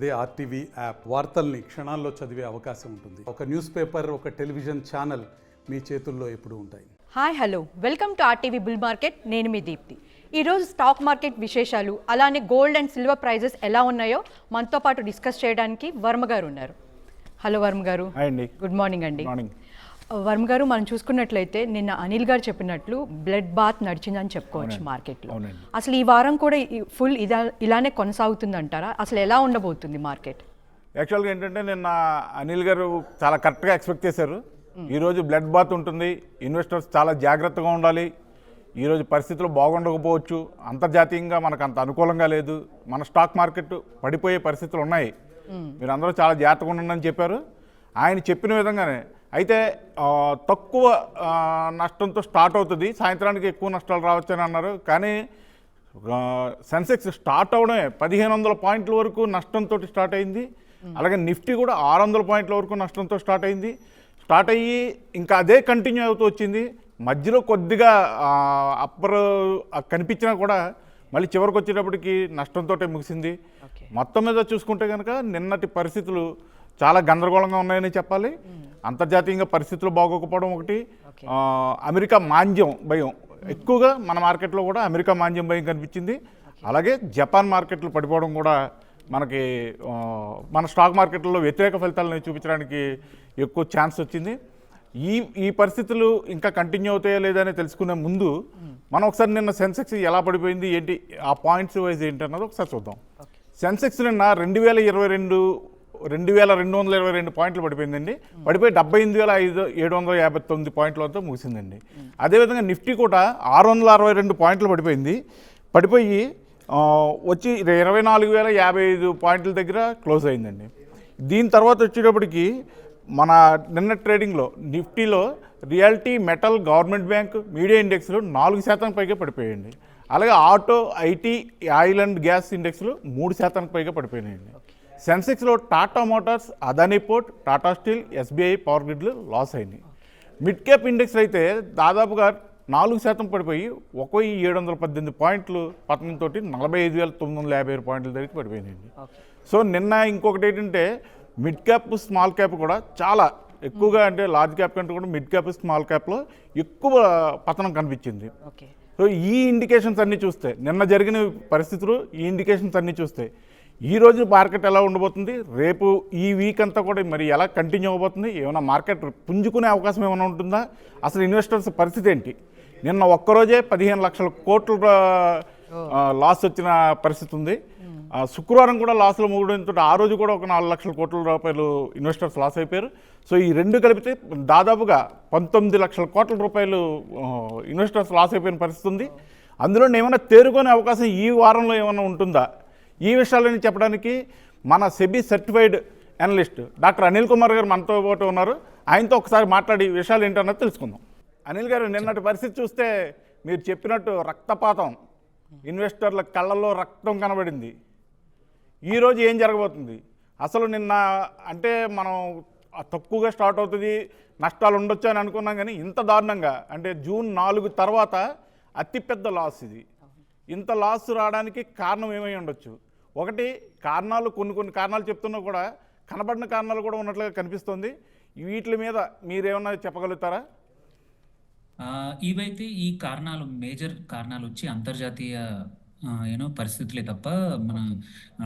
అదే RTV app వార్తల్ని క్షణాల్లో చదివే అవకాశం ఉంటుంది. ఒక న్యూస్ పేపర్ ఒక టెలివిజన్ ఛానల్ మీ చేతుల్లో ఎప్పుడూ ఉంటాయి. Hi hello. Welcome to RTV bull market. నేను మీ దీప్తి. ఈరోజు స్టాక్ మార్కెట్ విశేషాలు అలానే గోల్డ్ అండ్ సిల్వర్ ప్రైజెస్ ఎలా ఉన్నాయో మనతో పాటు డిస్కస్ చేయడానికి వర్మ గారు ఉన్నారు. హలో వర్మ గారు. గుడ్ మార్నింగ్ అండి. మార్నింగ్. వర్మ గారు మనం చూసుకున్నట్లయితే నిన్న అనిల్ గారు చెప్పినట్లు బ్లడ్ బాత్ నడిచిందని చెప్పుకోవచ్చు మార్కెట్లో. అసలు ఈ వారం కూడా ఫుల్ ఇదా ఇలానే కొనసాగుతుంది అంటారా అసలు ఎలా ఉండబోతుంది మార్కెట్? యాక్చువల్గా ఏంటంటే నిన్న అనిల్ గారు చాలా కరెక్ట్గా ఎక్స్పెక్ట్ చేశారు. ఈరోజు బ్లడ్ బాత్ ఉంటుంది. ఇన్వెస్టర్స్ చాలా జాగ్రత్తగా ఉండాలి. ఈరోజు పరిస్థితులు బాగుండకపోవచ్చు. అంతర్జాతీయంగా మనకు అంత అనుకూలంగా లేదు. మన స్టాక్ మార్కెట్ పడిపోయే పరిస్థితులు ఉన్నాయి. మీరు అందరూ చాలా జాగ్రత్తగా ఉండండి అని చెప్పారు. ఆయన చెప్పిన విధంగానే అయితే తక్కువ నష్టంతో స్టార్ట్ అవుతుంది. సాయంత్రానికి ఎక్కువ నష్టాలు రావచ్చని అన్నారు. కానీ సెన్సెక్స్ స్టార్ట్ అవడమే పదిహేను వందల పాయింట్ల వరకు నష్టంతో స్టార్ట్ అయింది. అలాగే నిఫ్టీ కూడా ఆరు వందల పాయింట్ల వరకు నష్టంతో స్టార్ట్ అయింది. స్టార్ట్ అయ్యి ఇంకా అదే కంటిన్యూ అవుతూ వచ్చింది. మధ్యలో కొద్దిగా అప్పర్ కనిపించినా కూడా మళ్ళీ చివరికి వచ్చేటప్పటికి నష్టంతో ముగిసింది. మొత్తం మీద చూసుకుంటే కనుక నిన్నటి పరిస్థితులు చాలా గందరగోళంగా ఉన్నాయని చెప్పాలి. అంతర్జాతీయంగా పరిస్థితులు బాగోకపోవడం ఒకటి. అమెరికా మాంద్యం భయం. ఎక్కువగా మన మార్కెట్లో కూడా అమెరికా మాంద్యం భయం కనిపించింది. అలాగే జపాన్ మార్కెట్లు పడిపోవడం కూడా మనకి మన స్టాక్ మార్కెట్లో వ్యతిరేక ఫలితాలను చూపించడానికి ఎక్కువ ఛాన్స్ వచ్చింది. ఈ ఈ పరిస్థితులు ఇంకా కంటిన్యూ అవుతాయా లేదా అని తెలుసుకునే ముందు మనం ఒకసారి నిన్న సెన్సెక్స్ ఎలా పడిపోయింది ఏంటి ఆ పాయింట్స్ వైజ్ ఏంటి అన్నది ఒకసారి చూద్దాం. సెన్సెక్స్ నిన్న రెండు వేల ఇరవై రెండు రెండు వేల రెండు వందల ఇరవై రెండు పాయింట్లు పడిపోయిందండి. పడిపోయి డెబ్బై ఎనిమిది వేల ఐదు ఏడు వందల యాభై తొమ్మిది పాయింట్లతో ముగిసిందండి. అదేవిధంగా నిఫ్టీ కూడా ఆరు వందల అరవై రెండు పాయింట్లు పడిపోయింది. పడిపోయి వచ్చి ఇరవై నాలుగు వేల యాభై ఐదు పాయింట్ల దగ్గర క్లోజ్ అయిందండి. దీని తర్వాత వచ్చేటప్పటికి మన నిన్న ట్రేడింగ్లో నిఫ్టీలో realty metal government bank media ఇండెక్స్లు నాలుగు శాతం పైగా పడిపోయాయండి. అలాగే auto IT oil and gas ఇండెక్స్లు మూడు శాతానికి పైగా పడిపోయినాయండి. సెన్సెక్స్లో Tata Motors Adani port Tata Steel SBI power గ్రిడ్లు loss అయినాయి. మిడ్ క్యాప్ ఇండెక్స్ అయితే దాదాపుగా నాలుగు శాతం పడిపోయి ఒక వెయ్యి ఏడు వందల పద్దెనిమిది పాయింట్లు పతనంతో నలభై ఐదు వేల తొమ్మిది వందల యాభై ఆరు పాయింట్ల దగ్గరికి పడిపోయినాయండి. సో నిన్న ఇంకొకటి ఏంటంటే మిడ్ క్యాప్ స్మాల్ క్యాప్ కూడా చాలా ఎక్కువగా అంటే లార్జ్ క్యాప్ కంటే కూడా మిడ్ క్యాప్ స్మాల్ క్యాప్లో ఎక్కువ పతనం కనిపించింది. సో ఈ ఇండికేషన్స్ అన్నీ చూస్తే నిన్న జరిగిన పరిస్థితులు ఈ ఇండికేషన్స్ అన్నీ చూస్తే ఈ రోజు మార్కెట్ ఎలా ఉండబోతుంది? రేపు ఈ వీక్ అంతా కూడా మరి ఎలా కంటిన్యూ అవ్వబోతుంది? ఏమైనా మార్కెట్ పుంజుకునే అవకాశం ఏమైనా ఉంటుందా? అసలు ఇన్వెస్టర్స్ పరిస్థితి ఏంటి? నిన్న ఒక్కరోజే పదిహేను లక్షల కోట్ల లాస్ వచ్చిన పరిస్థితి ఉంది. శుక్రవారం కూడా లాస్లో మూడంతో ఆ రోజు కూడా ఒక నాలుగు లక్షల కోట్ల రూపాయలు ఇన్వెస్టర్స్ లాస్ అయిపోయారు. సో ఈ రెండు కలిపితే దాదాపుగా పంతొమ్మిది లక్షల కోట్ల రూపాయలు ఇన్వెస్టర్స్ లాస్ అయిపోయిన పరిస్థితి ఉంది. అందులో ఏమైనా తేరుకునే అవకాశం ఈ వారంలో ఏమైనా ఉంటుందా? ఈ విషయాలని చెప్పడానికి మన SEBI certified analyst doctor Anil Kumar గారు మనతో పాటు ఉన్నారు. ఆయనతో ఒకసారి మాట్లాడి విషయాలు ఏంటన్నది తెలుసుకుందాం. అనిల్ గారు నిన్నటి పరిస్థితి చూస్తే మీరు చెప్పినట్టు రక్తపాతం ఇన్వెస్టర్ల కళ్ళల్లో రక్తం కనబడింది. ఈరోజు ఏం జరగబోతుంది? అసలు నిన్న అంటే మనం తక్కువగా స్టార్ట్ అవుతుంది నష్టాలు ఉండొచ్చు అని అనుకున్నాం కానీ ఇంత దారుణంగా అంటే జూన్ నాలుగు తర్వాత అతిపెద్ద లాస్ ఇది. ఇంత లాస్ రావడానికి కారణం ఏమై ఉండొచ్చు? ఒకటి కారణాలు కొన్ని కొన్ని కారణాలు చెప్తున్నా కూడా కనబడిన కారణాలు కూడా ఉన్నట్లుగా కనిపిస్తుంది. వీటి మీద మీరేమన్నా చెప్పగలుగుతారా? ఇవైతే ఈ కారణాలు మేజర్ కారణాలు వచ్చి అంతర్జాతీయ యూనో పరిస్థితులే తప్ప మన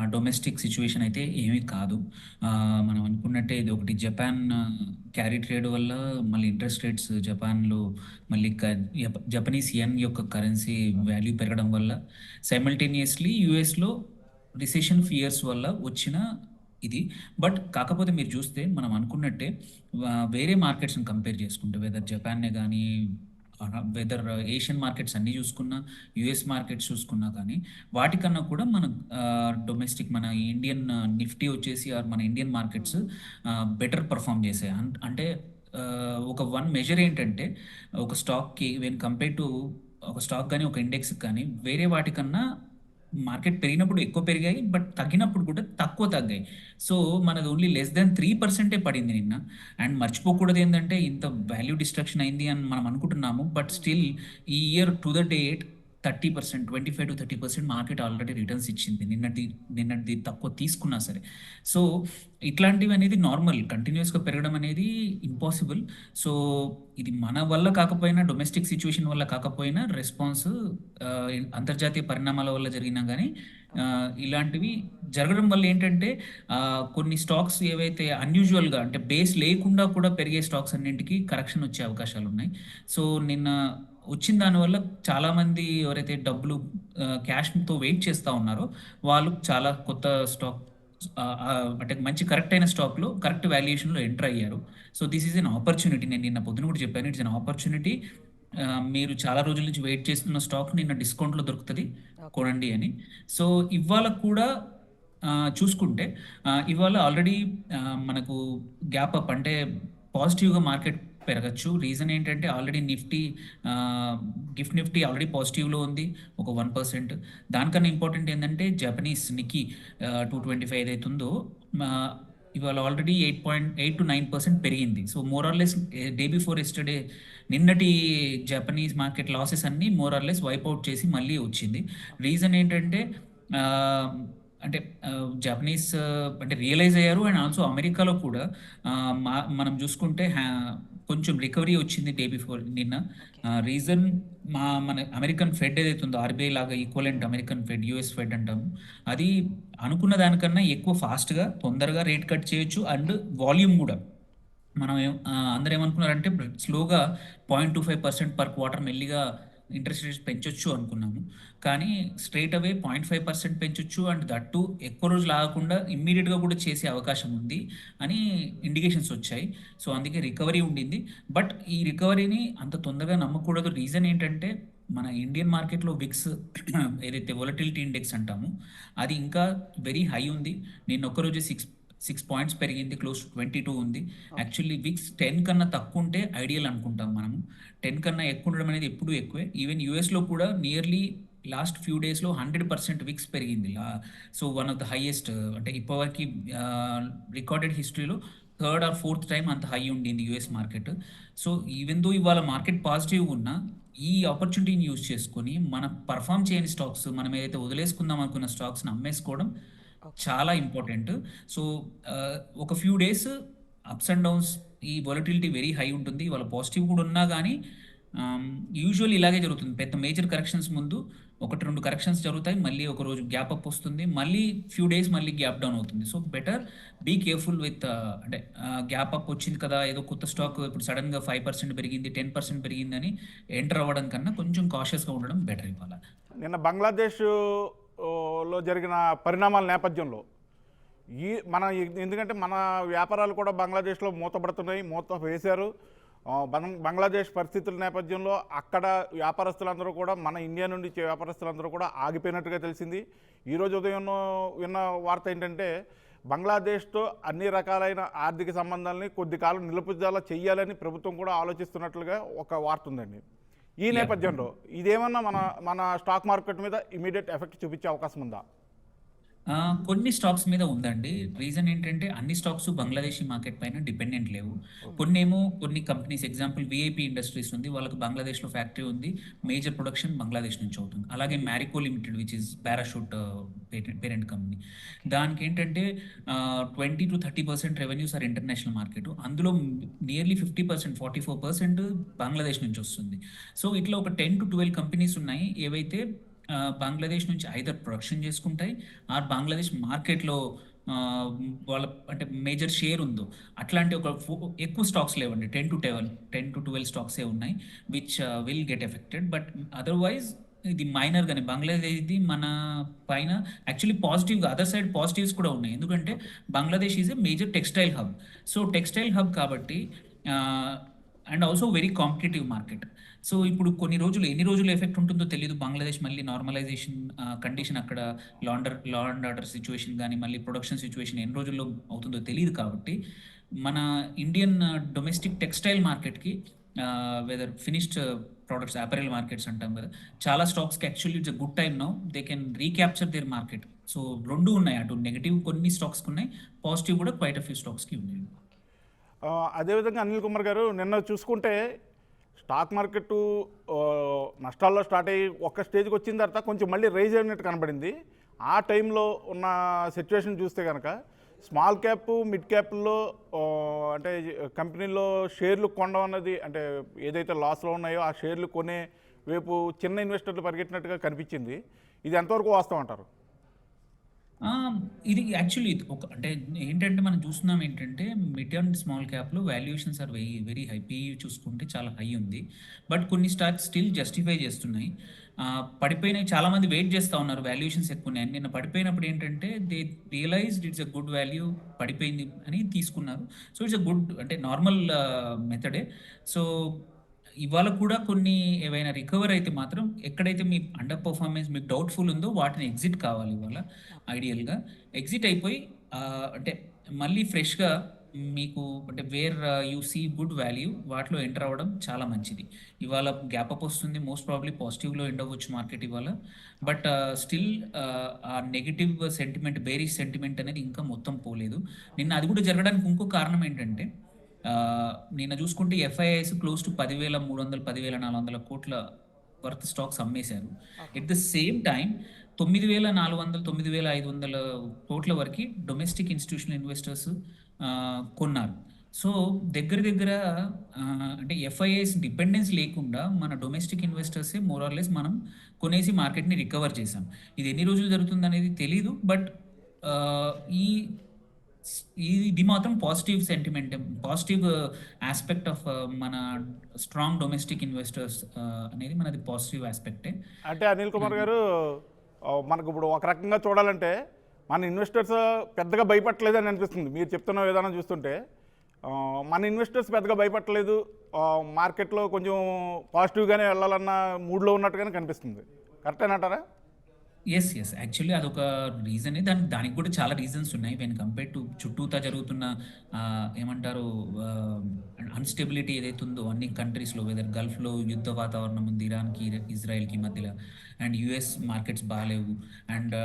డొమెస్టిక్ సిచ్యువేషన్ అయితే ఏమీ కాదు. మనం అనుకున్నట్టే ఇది ఒకటి జపాన్ క్యారీ ట్రేడ్ వల్ల మళ్ళీ ఇంట్రెస్ట్ రేట్స్ జపాన్లో మళ్ళీ క- జపనీస్ ఎన్ యొక్క కరెన్సీ వాల్యూ పెరగడం వల్ల సైమల్టేనియస్లీ యుఎస్లో రిసెషన్ ఫియర్స్ వల్ల వచ్చిన ఇది. బట్ కాకపోతే మీరు చూస్తే మనం అనుకున్నట్టే వేరే మార్కెట్స్ని కంపేర్ చేసుకుంటే వెదర్ జపాన్నే కానీ వెదర్ ఏషియన్ మార్కెట్స్ అన్నీ చూసుకున్నా యుఎస్ మార్కెట్స్ చూసుకున్నా కానీ వాటికన్నా కూడా మన డొమెస్టిక్ మన ఇండియన్ నిఫ్టీ వచ్చేసి ఆర్ మన ఇండియన్ మార్కెట్స్ బెటర్ పర్ఫామ్ చేసాయి అన్- అంటే ఒక వన్ మెజర్ ఏంటంటే ఒక స్టాక్కి వెన్ కంపేర్ టు ఒక స్టాక్ కానీ ఒక ఇండెక్స్ కానీ వేరే వాటికన్నా మార్కెట్ పెరిగినప్పుడు ఎక్కువ పెరిగాయి బట్ తగ్గినప్పుడు కూడా తక్కువ తగ్గాయి. సో మనది ఓన్లీ లెస్ దెన్ త్రీ పర్సెంటే పడింది నిన్న. అండ్ మర్చిపోకూడదు ఏంటంటే ఇంత వాల్యూ డిస్ట్రక్షన్ అయింది అని మనం అనుకుంటున్నాము. బట్ స్టిల్ ఈ year to the date thirty percent twenty five to thirty percent market already returns ఇచ్చింది. నిన్నటి నిన్నటి తక్కువ తీసుకున్నా సరే. సో ఇట్లాంటివి అనేది నార్మల్ కంటిన్యూస్గా పెరగడం అనేది ఇంపాసిబుల్ సో ఇది మన వల్ల కాకపోయినా డొమెస్టిక్ సిచ్యువేషన్ వల్ల కాకపోయినా రెస్పాన్స్ అంతర్జాతీయ పరిణామాల వల్ల జరిగినా కానీ ఇలాంటివి జరగడం వల్ల ఏంటంటే కొన్ని స్టాక్స్ ఏవైతే అన్యూజువల్గా అంటే బేస్ లేకుండా కూడా పెరిగే స్టాక్స్ అన్నింటికి కరెక్షన్ వచ్చే అవకాశాలు ఉన్నాయి. సో నిన్న వచ్చిన దానివల్ల చాలామంది ఎవరైతే డబ్బులు క్యాష్తో వెయిట్ చేస్తూ ఉన్నారో వాళ్ళు చాలా కొత్త స్టాక్ అంటే మంచి కరెక్ట్ అయిన స్టాక్లో కరెక్ట్ వాల్యుయేషన్లో ఎంటర్ అయ్యారు. So this is an opportunity. నేను నిన్న పొద్దున కూడా చెప్పాను ఇట్స్ అన్ ఆపర్చునిటీ మీరు చాలా రోజుల నుంచి వెయిట్ చేస్తున్న స్టాక్ నిన్న డిస్కౌంట్లో దొరుకుతుంది. కొనండి అని. సో ఇవాళ కూడా చూసుకుంటే ఇవాళ ఆల్రెడీ మనకు గ్యాప్ అప్ అంటే పాజిటివ్గా మార్కెట్ పెరగచ్చు. రీజన్ ఏంటంటే already Nifty gift Nifty already పాజిటివ్లో ఉంది ఒక వన్ పర్సెంట్. దానికన్నా ఇంపార్టెంట్ ఏంటంటే Japanese Nikkei two twenty five ఏదైతే ఉందో ఆ, ఇవాళ already eight point eight to nine percent పెరిగింది. So more or less day before yesterday నిన్నటి జపనీస్ మార్కెట్ లాసెస్ అన్నీ more or less wipe out చేసి మళ్ళీ వచ్చింది. రీజన్ ఏంటంటే అంటే జపనీస్ అంటే రియలైజ్ అయ్యారు అండ్ ఆల్సో అమెరికాలో కూడా మా మనం చూసుకుంటే హ్యా- కొంచెం రికవరీ వచ్చింది డే బిఫోర్ నిన్న. రీజన్ మా మన అమెరికన్ ఫెడ్ ఏదైతే ఉందో ఆర్బీఐ లాగా equivalent American Fed US Fed అంటాము. అది అనుకున్న దానికన్నా ఎక్కువ ఫాస్ట్గా తొందరగా రేట్ కట్ చేయొచ్చు అండ్ వాల్యూమ్ కూడా. మనం అందరూ ఏమనుకున్నారంటే స్లోగా point two five percent per quarter మెల్లిగా ఇంట్రెస్ట్ రేట్స్ పెంచొచ్చు అనుకున్నాము. కానీ straight away point five percent పెంచొచ్చు అండ్ దట్టు ఎక్కువ రోజులు ఆగకుండా ఇమ్మీడియట్గా కూడా చేసే అవకాశం ఉంది అని ఇండికేషన్స్ వచ్చాయి. సో అందుకే రికవరీ ఉండింది. బట్ ఈ రికవరీని అంత తొందరగా నమ్మకూడదు. రీజన్ ఏంటంటే మన ఇండియన్ మార్కెట్లో విక్స్ ఏదైతే వొలటిలిటీ ఇండెక్స్ అంటాము అది ఇంకా వెరీ హై ఉంది. నేను ఒక్కరోజు సిక్స్ సిక్స్ పాయింట్స్ పెరిగింది క్లోజ్ టు ట్వంటీ టూ ఉంది యాక్చువల్లీ విక్స్ టెన్ కన్నా తక్కువ ఉంటే ఐడియల్ అనుకుంటాం మనము. టెన్ కన్నా ఎక్కువ ఉండడం అనేది ఎప్పుడూ ఎక్కువే. ఈవెన్ యూఎస్లో కూడా నియర్లీ లాస్ట్ ఫ్యూ డేస్లో హండ్రెడ్ పర్సెంట్ విక్స్ పెరిగింది. So one of the highest అంటే ఇప్పటివరకు రికార్డెడ్ హిస్టరీలో థర్డ్ ఆర్ ఫోర్త్ టైం అంత హై ఉండింది US market so even though ఇవాళ మార్కెట్ పాజిటివ్ ఉన్నా ఈ ఆపర్చునిటీని యూజ్ చేసుకొని మన పర్ఫామ్ చేయని స్టాక్స్ మనం ఏదైతే వదిలేసుకుందాం అనుకున్న స్టాక్స్ని అమ్మేసుకోవడం చాలా ఇంపార్టెంట్ సో ఒక few days ups and downs ఈ వొలటిలిటీ వెరీ హై ఉంటుంది. వాళ్ళ పాజిటివ్ కూడా ఉన్నా కానీ యూజువల్ ఇలాగే జరుగుతుంది. పెద్ద మేజర్ కరెక్షన్స్ ముందు ఒకటి రెండు కరెక్షన్స్ జరుగుతాయి. మళ్ళీ ఒక రోజు గ్యాప్ అప్ వస్తుంది. మళ్ళీ ఫ్యూ డేస్ మళ్ళీ గ్యాప్ డౌన్ అవుతుంది. So better be careful with అంటే గ్యాప్ అప్ వచ్చింది కదా ఏదో కొత్త స్టాక్ ఇప్పుడు సడన్గా ఫైవ్ పర్సెంట్ పెరిగింది టెన్ పర్సెంట్ పెరిగిందని ఎంటర్ అవ్వడం కన్నా కొంచెం కాషియస్గా ఉండడం బెటర్ ఇవాళ. నిన్న బంగ్లాదేశ్ లో జరిగిన పరిణామాల నేపథ్యంలో ఈ మన ఎందుకంటే మన వ్యాపారాలు కూడా బంగ్లాదేశ్లో మూతపడుతున్నాయి మూత వేశారు. బంగ్లాదేశ్ పరిస్థితుల నేపథ్యంలో అక్కడ వ్యాపారస్తులందరూ కూడా మన ఇండియా నుండి వ్యాపారస్తులందరూ కూడా ఆగిపోయినట్టుగా తెలిసింది. ఈరోజు ఉదయం విన్న వార్త ఏంటంటే బంగ్లాదేశ్తో అన్ని రకాలైన ఆర్థిక సంబంధాలని కొద్ది కాలం నిలుపుదల చేయాలని ప్రభుత్వం కూడా ఆలోచిస్తున్నట్లుగా ఒక వార్త ఉందండి. ఈ నేపథ్యంలో ఇదేమన్నా మన మన స్టాక్ మార్కెట్ మీద ఇమీడియట్ ఎఫెక్ట్ చూపించే అవకాశం ఉందా? ఆ, కొన్ని స్టాక్స్ మీద ఉందండి. రీజన్ ఏంటంటే అన్ని స్టాక్స్ బంగ్లాదేశీ మార్కెట్ పైన డిపెండెంట్ లేవు. కొన్ని ఏమో కొన్ని కంపెనీస్ ఎగ్జాంపుల్ విఐపి ఇండస్ట్రీస్ ఉంది వాళ్ళకి బంగ్లాదేశ్లో ఫ్యాక్టరీ ఉంది మేజర్ ప్రొడక్షన్ బంగ్లాదేశ్ నుంచి అవుతుంది. అలాగే Marico limited which is Parachute parent company దానికి ఏంటంటే twenty to thirty percent revenues are international market. అందులో nearly fifty percent forty four percent Bangladesh నుంచి వస్తుంది. సో ఇట్లా ఒక టెన్ టు ట్వెల్వ్ కంపెనీస్ ఉన్నాయి. ఏవైతే బంగ్లాదేశ్ నుంచి ఐదర్ ప్రొడక్షన్ చేసుకుంటాయి. ఆర్ బంగ్లాదేశ్ మార్కెట్లో వాళ్ళ అంటే మేజర్ షేర్ ఉందో అట్లాంటి ఒక ఫో- ఎక్కువ స్టాక్స్ లేవండి. Ten to twelve ten to twelve స్టాక్సే ఉన్నాయి which will get affected but otherwise ఇది మైనర్ గానే. బంగ్లాదేశ్ది మన పైన యాక్చువల్లీ పాజిటివ్గా అదర్ సైడ్ పాజిటివ్స్ కూడా ఉన్నాయి. ఎందుకంటే Bangladesh is a major textile hub so textile hub కాబట్టి and also very competitive market so ఇప్పుడు కొన్ని రోజులు ఎన్ని రోజులు ఎఫెక్ట్ ఉంటుందో తెలియదు బంగ్లాదేశ్ మళ్ళీ నార్మలైజేషన్ కండిషన్ అక్కడ law and law and order situation కానీ మళ్ళీ ప్రొడక్షన్ సిచ్యువేషన్ ఎన్ని రోజుల్లో అవుతుందో తెలియదు కాబట్టి మన ఇండియన్ డొమెస్టిక్ టెక్స్టైల్ మార్కెట్కి whether finished products apparel markets అంటాం కదా చాలా స్టాక్స్కి actually it's good time no they can recapture their market so రెండు ఉన్నాయి. అటు నెగిటివ్ కొన్ని స్టాక్స్కి ఉన్నాయి పాజిటివ్ కూడా క్వైట్ ఆఫ్ ఫ్యూ స్టాక్స్కి ఉన్నాయి. అదేవిధంగా అనిల్ కుమార్ గారు నిన్న చూసుకుంటే స్టాక్ మార్కెట్ నష్టాల్లో స్టార్ట్ అయ్యి ఒక్క స్టేజ్కి వచ్చిన తర్వాత కొంచెం మళ్ళీ రైజ్ అయినట్టు కనబడింది. ఆ టైంలో ఉన్న సిచ్యువేషన్ చూస్తే కనుక స్మాల్ క్యాప్ మిడ్ క్యాప్లో అంటే కంపెనీలో షేర్లు కొనడం అన్నది అంటే ఏదైతే లాస్లో ఉన్నాయో ఆ షేర్లు కొనే వైపు చిన్న ఇన్వెస్టర్లు పరిగెట్టినట్టుగా కనిపించింది. ఇది ఎంతవరకు వాస్తవం అంటారు? ఇది యాక్చువల్లీ ఒక అంటే ఏంటంటే మనం చూస్తున్నాం ఏంటంటే mid and small క్యాప్లో valuations are very very high P చూసుకుంటే చాలా హై ఉంది. బట్ కొన్ని స్టాక్స్ స్టిల్ జస్టిఫై చేస్తున్నాయి. పడిపోయిన పడిపోయినాయి. వెయిట్ చేస్తూ ఉన్నారు వాల్యుయేషన్స్ ఎక్కువ ఉన్నాయి నిన్న పడిపోయినప్పుడు ఏంటంటే they realized it's a good value పడిపోయింది అని తీసుకున్నారు. సో ఇట్స్ అ గుడ్ అంటే నార్మల్ మెథడే సో ఇవాళ కూడా కొన్ని ఏవైనా రికవర్ అయితే మాత్రం ఎక్కడైతే మీ అండర్ పర్ఫార్మెన్స్ మీకు డౌట్ఫుల్ ఉందో వాటిని ఎగ్జిట్ కావాలి ఇవాళ ఐడియల్గా ఎగ్జిట్ అయిపోయి అంటే మళ్ళీ ఫ్రెష్గా మీకు అంటే where you see good value వాటిలో ఎంటర్ అవ్వడం చాలా మంచిది. ఇవాళ గ్యాప్ అప్ వస్తుంది మోస్ట్ ప్రాబ్లీ పాజిటివ్లో ఎండ్ అవ్వచ్చు మార్కెట్ ఇవాళ. బట్ స్టిల్ uh, uh, ఆ నెగిటివ్ సెంటిమెంట్ బేరీ సెంటిమెంట్ అనేది ఇంకా మొత్తం పోలేదు. నిన్న అది కూడా జరగడానికి ఇంకో కారణం ఏంటంటే నిన్న చూసుకుంటే ఎఫ్ఐఐస్ క్లోజ్ టు పదివేల మూడు వందల పదివేల నాలుగు వందల కోట్ల వర్త్ స్టాక్స్ అమ్మేశారు. ఎట్ ద సేమ్ టైం తొమ్మిది వేల నాలుగు వందల తొమ్మిది వేల ఐదు వందల కోట్ల వరకు డొమెస్టిక్ ఇన్స్టిట్యూషనల్ ఇన్వెస్టర్స్ కొన్నారు. సో దగ్గర దగ్గర అంటే ఎఫ్ఐఐస్ డిపెండెన్స్ లేకుండా మన డొమెస్టిక్ ఇన్వెస్టర్సే మోరార్లెస్ మనం కొనేసి మార్కెట్ని రికవర్ చేసాం ఇది ఎన్ని రోజులు జరుగుతుంది అనేది తెలీదు బట్ ఈ- ఇది మాత్రం positive sentiment positive aspect of మన స్ట్రాంగ్ డొమెస్టిక్ ఇన్వెస్టర్స్ అనేది మనది పాజిటివ్ ఆస్పెక్టే అంటే అనిల్ కుమార్ గారు మనకు ఇప్పుడు ఒక రకంగా చూడాలంటే మన ఇన్వెస్టర్స్ uh, పెద్దగా భయపడలేదని అనిపిస్తుంది. మీరు చెప్తున్న విధానం చూస్తుంటే మన ఇన్వెస్టర్స్ పెద్దగా భయపడలేదు మార్కెట్లో కొంచెం పాజిటివ్గానే వెళ్ళాలన్న మూడ్లో ఉన్నట్టుగానే కనిపిస్తుంది. కరెక్టేనంటారా ఎస్ ఎస్ యాక్చువల్లీ అదొక రీజనే దాని దానికి కూడా చాలా రీజన్స్ ఉన్నాయి. వెన్ కంపేర్ టు చుట్టూతా జరుగుతున్న ఆ, ఏమంటారు అన్స్టెబిలిటీ ఏదైతే ఉందో అన్ని కంట్రీస్లో వెదర్ గల్ఫ్లో యుద్ధ వాతావరణం ఉంది ఇరాన్కి ఇజ్రాయెల్కి మధ్యలో అండ్ యుఎస్ మార్కెట్స్ బాగాలేవు అండ్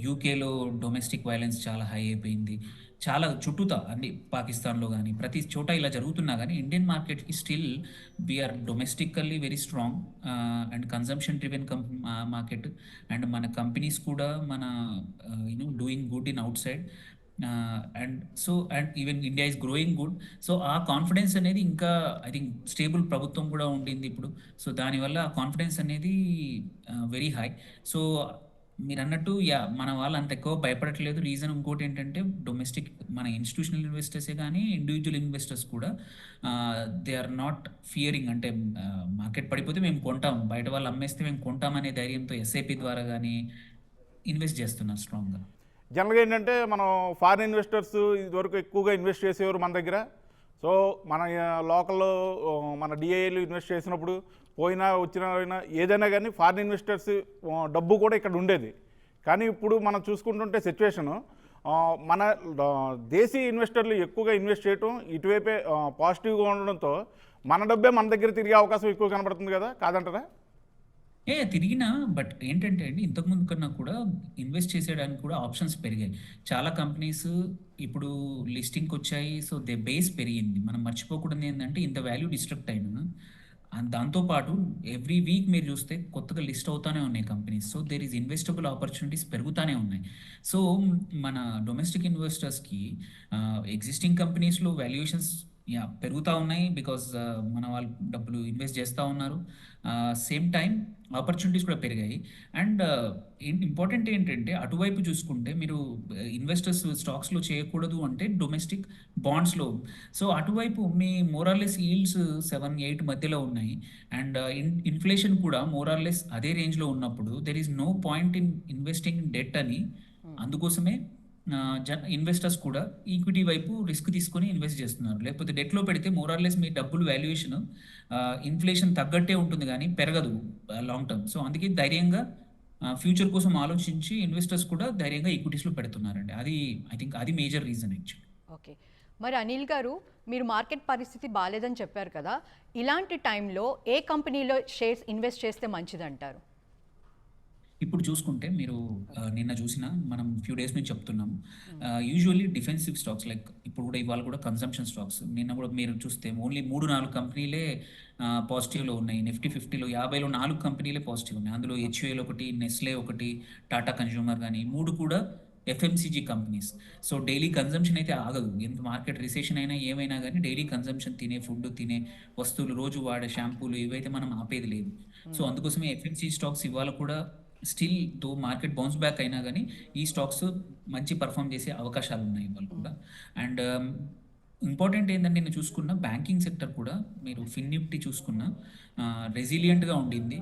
యూకేలో డొమెస్టిక్ వైలెన్స్ చాలా హై అయిపోయింది. చాలా చుట్టూతా. అన్ని పాకిస్తాన్లో కానీ ప్రతి చోట ఇలా జరుగుతున్నా కానీ ఇండియన్ మార్కెట్కి still we are domestically very strong and consumption driven market and మన కంపెనీస్ కూడా మన you know doing good in outside and so and even India is growing good so ఆ కాన్ఫిడెన్స్ అనేది ఇంకా ఐ థింక్ స్టేబుల్ ప్రభుత్వం కూడా ఉండింది ఇప్పుడు. సో దానివల్ల ఆ కాన్ఫిడెన్స్ అనేది వెరీ హై సో మీరు అన్నట్టు యా మన వాళ్ళు అంత ఎక్కువ భయపడట్లేదు. రీజన్ ఇంకోటి ఏంటంటే డొమెస్టిక్ మన ఇన్స్టిట్యూషనల్ ఇన్వెస్టర్సే కానీ ఇండివిజువల్ ఇన్వెస్టర్స్ కూడా దే ఆర్ నాట్ ఫియరింగ్. అంటే మార్కెట్ పడిపోతే మేము కొంటాం. బయట వాళ్ళు అమ్మేస్తే మేము కొంటామనే ధైర్యంతో ఎస్ఐపి ద్వారా కానీ ఇన్వెస్ట్ చేస్తున్నారు స్ట్రాంగ్గా. జనరల్గా ఏంటంటే మనం ఫారిన్ ఇన్వెస్టర్స్ ఇదివరకు ఎక్కువగా ఇన్వెస్ట్ చేసేవారు మన దగ్గర. సో మన లోకల్లో మన డిఐఏలు ఇన్వెస్ట్ చేసినప్పుడు పోయినా వచ్చినా పోయినా ఏదైనా కానీ ఫారిన్ ఇన్వెస్టర్స్ డబ్బు కూడా ఇక్కడ ఉండేది. కానీ ఇప్పుడు మనం చూసుకుంటుంటే సిచ్యువేషను మన దేశీ ఇన్వెస్టర్లు ఎక్కువగా ఇన్వెస్ట్ చేయటం ఇటువైపే పాజిటివ్గా ఉండడంతో మన డబ్బే మన దగ్గర తిరిగే అవకాశం ఎక్కువ కనబడుతుంది కదా కాదంటారా? ఏ తిరిగినా బట్ ఏంటంటే అండి ఇంతకుముందు కన్నా కూడా ఇన్వెస్ట్ చేసేయడానికి కూడా ఆప్షన్స్ పెరిగాయి. చాలా కంపెనీస్ ఇప్పుడు లిస్టింగ్కి వచ్చాయి. సో దే బేస్ పెరిగింది. మనం మర్చిపోకూడదు ఏంటంటే ఇంత వాల్యూ డిస్ట్రక్ట్ అయినా అండ్ దాంతోపాటు ఎవ్రీ వీక్ మీరు చూస్తే కొత్తగా లిస్ట్ అవుతానే ఉన్నాయి companies. So there is investable opportunities పెరుగుతూనే ఉన్నాయి. సో మన డొమెస్టిక్ ఇన్వెస్టర్స్కి ఎగ్జిస్టింగ్ కంపెనీస్లో వాల్యుయేషన్స్ యా పెరుగుతూ ఉన్నాయి బికాజ్ మన వాళ్ళు డబ్బులు ఇన్వెస్ట్ చేస్తూ ఉన్నారు. సేమ్ టైం ఆపర్చునిటీస్ కూడా పెరిగాయి. అండ్ ఇంపార్టెంట్ ఏంటంటే అటువైపు చూసుకుంటే మీరు ఇన్వెస్టర్స్ స్టాక్స్లో చేయకూడదు అంటే డొమెస్టిక్ బాండ్స్లో సో అటువైపు మీ more or less yields seven eight మధ్యలో ఉన్నాయి. అండ్ ఇన్ఫ్లేషన్ కూడా మోరార్లెస్ అదే రేంజ్లో ఉన్నప్పుడు there is no point in investing in debt అని అందుకోసమే ఆ, జన ఇన్వెస్టర్స్ కూడా ఈక్విటీ వైపు రిస్క్ తీసుకొని ఇన్వెస్ట్ చేస్తున్నారు. లేకపోతే డెట్లో పెడితే మోరార్లెస్ మీ డబ్బులు వాల్యుయేషన్ ఇన్ఫ్లేషన్ తగ్గట్టే ఉంటుంది కానీ పెరగదు లాంగ్ టర్మ్ సో అందుకే ధైర్యంగా ఫ్యూచర్ కోసం ఆలోచించి ఇన్వెస్టర్స్ కూడా ధైర్యంగా ఈక్విటీస్లో పెడుతున్నారండి. అది ఐ థింక్ అది మేజర్ రీజన్ యాక్చువల్లీ ఓకే. మరి అనిల్ గారు మీరు మార్కెట్ పరిస్థితి బాగాలేదని చెప్పారు కదా ఇలాంటి టైంలో ఏ కంపెనీలో షేర్స్ ఇన్వెస్ట్ చేస్తే మంచిదంటారు? ఇప్పుడు చూసుకుంటే మీరు ఆ, నిన్న చూసిన మనం ఫ్యూ డేస్ నుంచి చెప్తున్నాం. యూజువల్లీ డిఫెన్సివ్ స్టాక్స్ లైక్ ఇప్పుడు కూడా ఇవాళ కూడా కన్సంప్షన్ స్టాక్స్ నిన్న కూడా మీరు చూస్తే ఓన్లీ మూడు నాలుగు కంపెనీలే పాజిటివ్లో ఉన్నాయి. నిఫ్టీ ఫిఫ్టీలో యాభైలో నాలుగు కంపెనీలే పాజిటివ్ ఉన్నాయి. అందులో హెచ్యుఏల్ ఒకటి నెస్లే ఒకటి టాటా కన్జ్యూమర్ కానీ ఈ మూడు కూడా FMCG companies so daily consumption అయితే ఆగదు. ఎంత మార్కెట్ రిసెషన్ అయినా ఏమైనా కానీ డైలీ కన్జంప్షన్ తినే ఫుడ్ తినే వస్తువులు రోజు వాడే షాంపూలు ఇవైతే మనం ఆపేది లేదు. సో అందుకోసమే ఎఫ్ఎంసీ స్టాక్స్ ఇవాళ కూడా still though market bounce back అయినా కానీ ఈ స్టాక్స్ మంచి పర్ఫామ్ చేసే అవకాశాలు ఉన్నాయి ఇవాళ కూడా అండ్ ఇంపార్టెంట్ ఏంటంటే నేను చూసుకున్న బ్యాంకింగ్ సెక్టర్ కూడా మీరు ఫిన్ నిఫ్టీ చూసుకున్న రెసిలియంట్గా ఉండింది.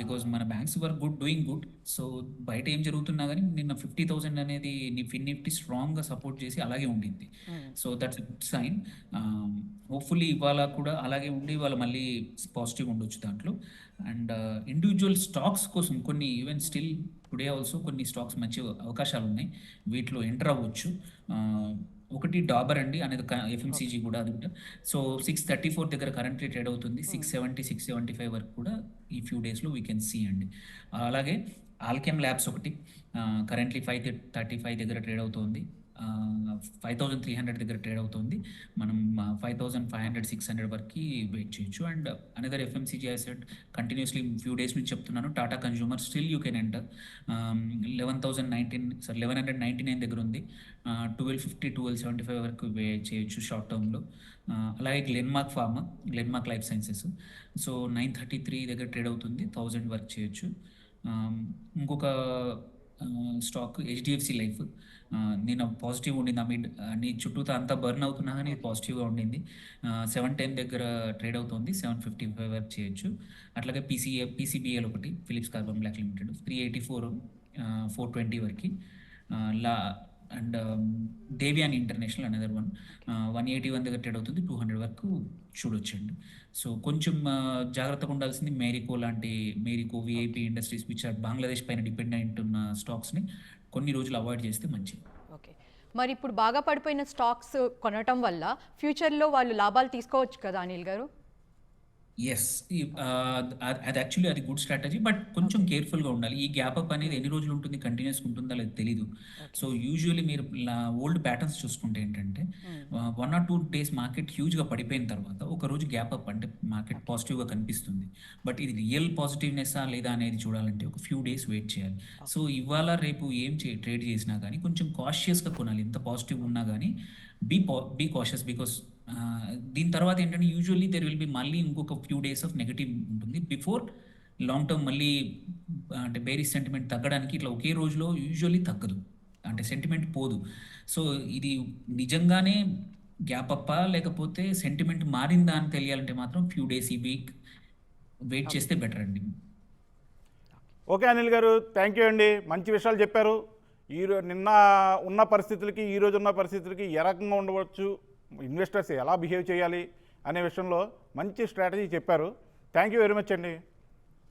బికాజ్ మన banks were good doing good. So బయట ఏం జరుగుతున్నా కానీ నిన్న ఫిఫ్టీ థౌసండ్ అనేది నీ ఫిన్ నిఫ్టీ స్ట్రాంగ్గా సపోర్ట్ చేసి అలాగే ఉండింది. So that's good sign. Hopefully ఇవాళ కూడా అలాగే ఉండి ఇవాళ మళ్ళీ పాజిటివ్ ఉండొచ్చు దాంట్లో. అండ్ ఇండివిజువల్ స్టాక్స్ కోసం కొన్ని ఈవెన్ స్టిల్ టుడే ఆల్సో కొన్ని స్టాక్స్ మంచి అవకాశాలు ఉన్నాయి వీటిలో ఎంటర్ అవ్వచ్చు. ఒకటి డాబర్ అండి అనేది ఎఫ్ఎంసీజీ కూడా అది కూడా. సో సిక్స్ థర్టీ ఫోర్ దగ్గర కరెంట్లీ ట్రేడ్ అవుతుంది. Six seventy six seventy five వరకు కూడా ఈ ఫ్యూ డేస్లో వీ కెన్ సీ అండి. అలాగే ఆల్కెమ్ ల్యాబ్స్ ఒకటి కరెంట్లీ ఫైవ్ థర్టీ ఫైవ్ దగ్గర ట్రేడ్ అవుతుంది. ఫైవ్ థౌజండ్ త్రీ హండ్రెడ్ దగ్గర ట్రేడ్ అవుతుంది. మనం five thousand five hundred six hundred వరకు వెయిట్ చేయొచ్చు. And another FMCG asset continuously few days నుంచి చెప్తున్నాను Tata consumer still you can enter eleven thousand nineteen sir eleven hundred ninety nine దగ్గర ఉంది. Twelve fifty twelve seventy five వరకు wait చేయొచ్చు short టర్మ్లో అలాగే Glenmark pharma Glenmark life sciences so nine thirty three దగ్గర trade అవుతుంది thousand work చేయొచ్చు. ఇంకొక స్టాక్ హెచ్డిఎఫ్సి లైఫ్ నేను పాజిటివ్ ఉండింది. ఆ మిడ్ నీ చుట్టూతో అంతా బర్న్ అవుతున్నా కానీ పాజిటివ్గా ఉండింది. సెవెన్ టెన్ దగ్గర ట్రేడ్ అవుతుంది. సెవెన్ ఫిఫ్టీ ఫైవ్ వరకు చేయొచ్చు. అట్లాగే పీసీఏ పీసీబీఎల్ ఒకటి Phillips carbon black limited three eighty four four twenty వరకు. లా and Devyani international another one one eighty one దగ్గర ట్రేడ్ అవుతుంది. టూ హండ్రెడ్ వరకు చూడొచ్చండి. సో కొంచెం ఆ, జాగ్రత్తగా ఉండాల్సింది మేరీకో లాంటి Marico VIP industries which are Bangladesh పైన డిపెండెంట్ ఉన్న స్టాక్స్ని కొన్ని రోజులు అవాయిడ్ చేస్తే మంచిది. ఓకే మరి ఇప్పుడు బాగా పడిపోయిన స్టాక్స్ కొనటం వల్ల ఫ్యూచర్లో వాళ్ళు లాభాలు తీసుకోవచ్చు కదా అనిల్ గారు? ఎస్ అది యాక్చువల్లీ అది గుడ్ స్ట్రాటజీ బట్ కొంచెం కేర్ఫుల్గా ఉండాలి. ఈ గ్యాప్ అప్ అనేది ఎన్ని రోజులు ఉంటుంది కంటిన్యూస్ ఉంటుందో లేదు తెలీదు. సో యూజువల్లీ మీరు ఓల్డ్ ప్యాటర్న్స్ చూసుకుంటే ఏంటంటే one or two days market హ్యూజ్గా పడిపోయిన తర్వాత ఒక రోజు గ్యాప్ అప్ అంటే మార్కెట్ పాజిటివ్గా కనిపిస్తుంది. బట్ ఇది రియల్ పాజిటివ్నెస్సా లేదా అనేది చూడాలంటే ఒక ఫ్యూ డేస్ వెయిట్ చేయాలి. సో ఇవాళ రేపు ఏం చే ట్రేడ్ చేసినా కానీ కొంచెం కాషియస్గా కొనాలి. ఎంత పాజిటివ్ ఉన్నా కానీ బీ బీ కాషియస్ బికాస్ దీని తర్వాత ఏంటంటే యూజువల్లీ దెర్ విల్ బి మళ్ళీ ఇంకొక ఫ్యూ డేస్ ఆఫ్ నెగటివ్ ఉంటుంది. బిఫోర్ లాంగ్ టర్మ్ మళ్ళీ అంటే బేరీ సెంటిమెంట్ తగ్గడానికి ఇట్లా ఒకే రోజులో యూజువల్లీ తగ్గదు. అంటే సెంటిమెంట్ పోదు. సో ఇది నిజంగానే గ్యాప్ అప్పా లేకపోతే సెంటిమెంట్ మారిందా అని తెలియాలంటే మాత్రం ఫ్యూ డేస్ ఈ వీక్ వెయిట్ చేస్తే బెటర్ అండి. ఓకే అనిల్ గారు థ్యాంక్ యూ అండి. మంచి విషయాలు చెప్పారు. ఈ నిన్న ఉన్న పరిస్థితులకి ఈ రోజు ఉన్న పరిస్థితులకి ఏ రకంగా ఉండవచ్చు? ఇన్వెస్టర్స్ ఎలా బిహేవ్ చేయాలి అనే విషయంలో మంచి స్ట్రాటజీ చెప్పారు. థ్యాంక్ యూ వెరీ మచ్ అండి.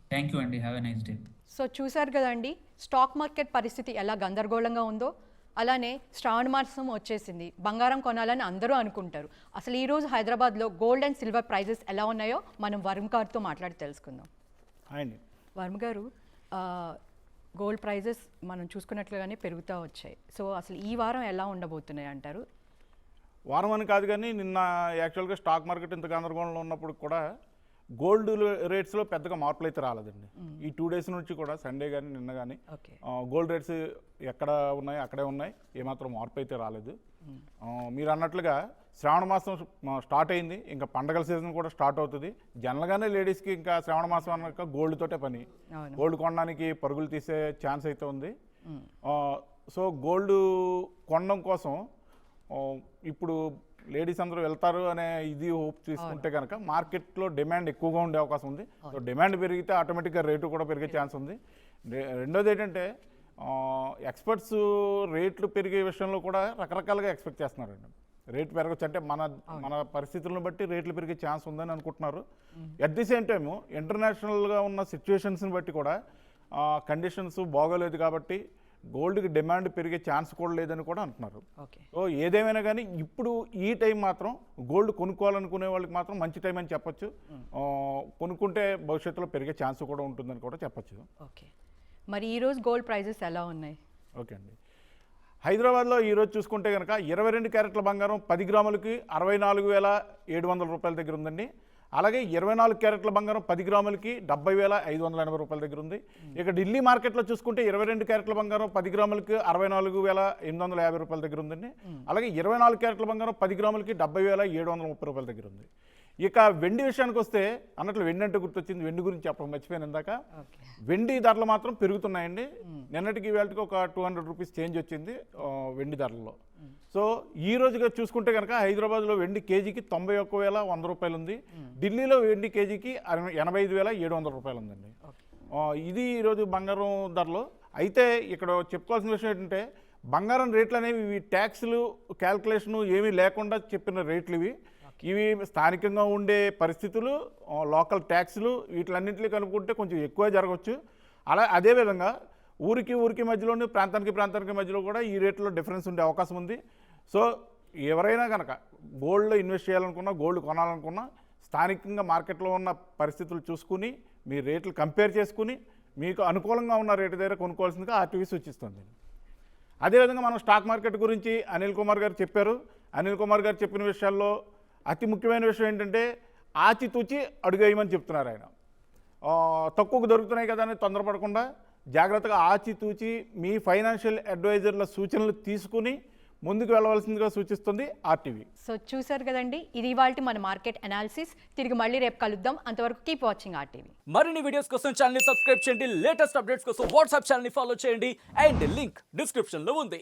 థ్యాంక్ యూ అండి. Have a nice day so చూశారు కదండి స్టాక్ మార్కెట్ పరిస్థితి ఎలా గందరగోళంగా ఉందో అలానే శ్రావణ మాసం వచ్చేసింది బంగారం కొనాలని అందరూ అనుకుంటారు. అసలు ఈరోజు హైదరాబాద్లో గోల్డ్ అండ్ సిల్వర్ ప్రైజెస్ ఎలా ఉన్నాయో మనం వరుణ్ గారితో మాట్లాడి తెలుసుకుందాం. హాయ్ అండి. వర్మ గారు ఆ, గోల్డ్ ప్రైజెస్ మనం చూసుకున్నట్లుగానే పెరుగుతూ వచ్చాయి. సో అసలు ఈ వారం ఎలా ఉండబోతున్నాయి అంటారు? వారం అని కాదు కానీ నిన్న యాక్చువల్గా స్టాక్ మార్కెట్ ఇంత గందరగోళంలో ఉన్నప్పుడు కూడా గోల్డ్ రేట్స్లో పెద్దగా మార్పులు అయితే రాలేదండి. ఈ టూ డేస్ నుంచి కూడా సండే కానీ నిన్న కానీ గోల్డ్ రేట్స్ ఎక్కడ ఉన్నాయి అక్కడే ఉన్నాయి ఏమాత్రం మార్పు అయితే రాలేదు. మీరు అన్నట్లుగా శ్రావణ మాసం స్టార్ట్ అయింది ఇంకా పండగల సీజన్ కూడా స్టార్ట్ అవుతుంది. జనరల్గానే లేడీస్కి ఇంకా శ్రావణ మాసం అన్నాక గోల్డ్ తోటే పని గోల్డ్ కొనడానికి పరుగులు తీసే ఛాన్స్ అయితే ఉంది. సో గోల్డ్ కొనడం కోసం ఇప్పుడు లేడీస్ అందరూ వెళ్తారు అనే ఇది హోప్ తీసుకుంటే కనుక మార్కెట్లో డిమాండ్ ఎక్కువగా ఉండే అవకాశం ఉంది. సో డిమాండ్ పెరిగితే ఆటోమేటిక్గా రేటు కూడా పెరిగే ఛాన్స్ ఉంది. రెండోది ఏంటంటే ఎక్స్పర్ట్స్ రేట్లు పెరిగే విషయంలో కూడా రకరకాలుగా ఎక్స్పెక్ట్ చేస్తున్నారండి. రేట్ పెరగచ్చు అంటే మన మన పరిస్థితులను బట్టి రేట్లు పెరిగే ఛాన్స్ ఉందని అనుకుంటున్నారు. అట్ ది సేమ్ టైము ఇంటర్నేషనల్గా ఉన్న సిచ్యువేషన్స్ని బట్టి కూడా కండిషన్స్ బాగోలేదు కాబట్టి గోల్డ్కి డిమాండ్ పెరిగే ఛాన్స్ కూడా లేదని కూడా అంటున్నారు. సో ఏదేమైనా కానీ ఇప్పుడు ఈ టైం మాత్రం గోల్డ్ కొనుక్కోవాలనుకునే వాళ్ళకి మాత్రం మంచి టైం అని చెప్పొచ్చు. కొనుక్కుంటే భవిష్యత్తులో పెరిగే ఛాన్స్ కూడా ఉంటుందని కూడా చెప్పొచ్చు. ఓకే. మరి ఈరోజు గోల్డ్ ప్రైజెస్ ఎలా ఉన్నాయి? ఓకే అండి. హైదరాబాద్లో ఈరోజు చూసుకుంటే కనుక ఇరవై రెండు క్యారెట్ల బంగారం పది గ్రాములకి అరవై నాలుగు వేల ఏడు వందల రూపాయల దగ్గర ఉందండి. అలాగే ఇరవై నాలుగు క్యారెట్ల బంగారం పది గ్రాములకి డెబ్బై వేల ఐదు వందల ఎనభై రూపాయల దగ్గర ఉంది. ఇక ఢిల్లీ మార్కెట్లో చూసుకుంటే ఇరవై రెండు క్యారెట్ల బంగారం పది గ్రాములకి అరవై నాలుగు వేల ఎనిమిది వందల యాభై రూపాయల దగ్గర ఉందండి. అలాగే ఇరవై నాలుగు క్యారెట్ల బంగారం పది గ్రాములకి డెబ్బై వేల ఏడు వందల ముప్పై రూపాయల దగ్గర ఉంది. ఇక వెండి విషయానికి వస్తే అన్నట్లు వెండి అంటే గుర్తొచ్చింది. వెండి గురించి చెప్పడం మర్చిపోయాను ఇందాక. వెండి ధరలు మాత్రం పెరుగుతున్నాయండి. నిన్నటికి వేళకి ఒక టూ హండ్రెడ్ రూపీస్ చేంజ్ వచ్చింది వెండి ధరల్లో. సో ఈ రోజుగా చూసుకుంటే కనుక హైదరాబాద్లో వెండి కేజీకి తొంభై ఒక్క వేల వంద రూపాయలు ఉంది ఢిల్లీలో వెండి కేజీకి ఎనభై ఐదు వేల ఏడు వందల రూపాయలు ఉందండి ఇది ఈరోజు బంగారం ధరలు. అయితే ఇక్కడ చెప్పుకోవాల్సిన విషయం ఏంటంటే బంగారం రేట్లు అనేవి ఇవి ట్యాక్స్లు క్యాల్కులేషను ఏమీ లేకుండా చెప్పిన రేట్లు ఇవి. ఇవి స్థానికంగా ఉండే పరిస్థితులు లోకల్ ట్యాక్స్లు వీటిలన్నింటినీ కనుక్కుంటే కొంచెం ఎక్కువ జరగవచ్చు అలా అదేవిధంగా ఊరికి ఊరికి మధ్యలోనే ప్రాంతానికి ప్రాంతానికి మధ్యలో కూడా ఈ రేట్లో డిఫరెన్స్ ఉండే అవకాశం ఉంది. సో ఎవరైనా కనుక గోల్డ్లో ఇన్వెస్ట్ చేయాలనుకున్నా గోల్డ్ కొనాలనుకున్నా స్థానికంగా మార్కెట్లో ఉన్న పరిస్థితులు చూసుకుని మీ రేట్లు కంపేర్ చేసుకుని మీకు అనుకూలంగా ఉన్న రేటు దగ్గర కొనుక్కోవాల్సిందిగా ఆర్టీవీ సూచిస్తుంది. అదేవిధంగా మనం స్టాక్ మార్కెట్ గురించి అనిల్ కుమార్ గారు చెప్పారు. అనిల్ కుమార్ గారు చెప్పిన విషయాల్లో అతి ముఖ్యమైన విషయం ఏంటంటే ఆచితూచి అడుగేయమని చెప్తున్నారు ఆయన. తక్కువకు దొరుకుతున్నాయి కదా అని తొందరపడకుండా జాగ్రత్తగా ఆచితూచి మీ ఫైనాన్షియల్ అడ్వైజర్ల సూచనలు తీసుకుని ముందుకు వెళ్ళవలసిందిగా సూచిస్తుంది ఆర్టీవీ. సో చూసారు కదండి ఇది ఇవాళ మన మార్కెట్ అనాలిసిస్. తిరిగి మళ్ళీ రేపు కలుద్దాం. అంతవరకు కీప్ వాచింగ్ ఆర్టీవీ. మరిన్ని వీడియోస్ కోసం ఛానల్ని సబ్స్క్రైబ్ చేయండి. లేటెస్ట్ అప్డేట్స్ కోసం వాట్సాప్ ఛానల్ని ఫాలో చేయండి. అండ్ లింక్ డిస్క్రిప్షన్లో ఉంది.